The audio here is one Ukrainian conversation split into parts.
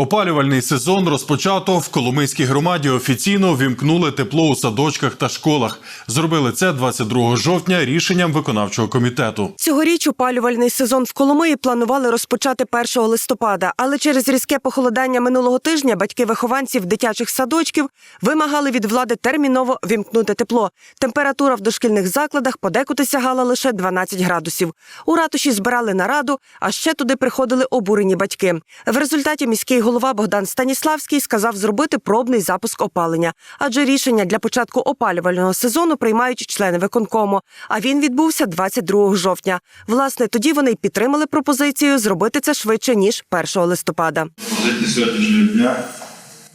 Опалювальний сезон розпочато в Коломийській громаді. Офіційно вімкнули тепло у садочках та школах. Зробили це 22 жовтня рішенням виконавчого комітету. Цьогоріч опалювальний сезон в Коломиї планували розпочати 1 листопада, але через різке похолодання минулого тижня батьки вихованців дитячих садочків вимагали від влади терміново вімкнути тепло. Температура в дошкільних закладах подекуди сягала лише 12 градусів. У ратуші збирали нараду, а ще туди приходили обурені батьки. В результаті міський голова Богдан Станіславський сказав зробити пробний запуск опалення, адже рішення для початку опалювального сезону приймають члени виконкому. А він відбувся 22 жовтня. Власне, тоді вони й підтримали пропозицію зробити це швидше ніж 1 листопада. Позиції сьогоднішнього дня.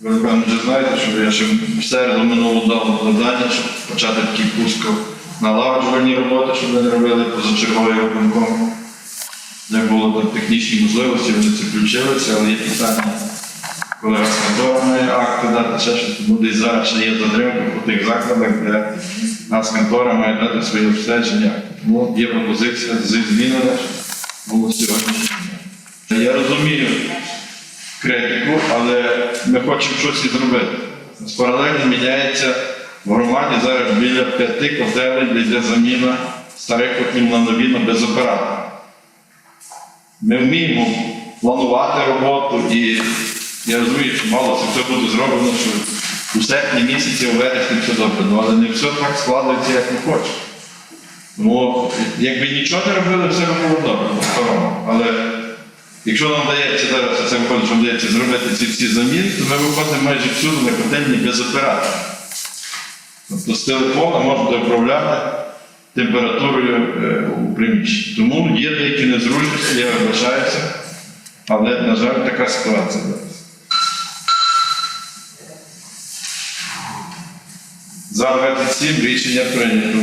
Ви вже знаєте, що я ще в середу минуло дав завдання, щоб почати такий пуск налагоджувальні роботи, щоб ви не робили позачерговий виконком. Не було технічні можливості, вони це включилися, але є питання, коли має акти дати, ще щось, тому десь зараз ще є затримка по тих закладах, де нас контора має дати своє обстеження. Тому є пропозиція з змінами, було сьогодні. Я розумію, критику, але ми хочемо щось і зробити. Паралельно міняється в громаді зараз біля п'яти котелень, де йде заміна старих котлів на нові на без оператора. Ми вміємо планувати роботу і я розумію, що мало це все буде зроблено, що у серпні місяці, у вересні все добре, ну, але не все так складається, як ми хочемо. Тому якби нічого не робили, все було добре по-старому. Але Якщо нам вдається зараз, це виходить, що вдається зробити ці всі заміни, то ми виходимо майже всюди на котельні без оператора. Тобто з телефона можете управляти температурою е, у приміщенні. Тому є деякі незручності, я вибачаюся, але, на жаль, така ситуація. За 27 рішення прийнято.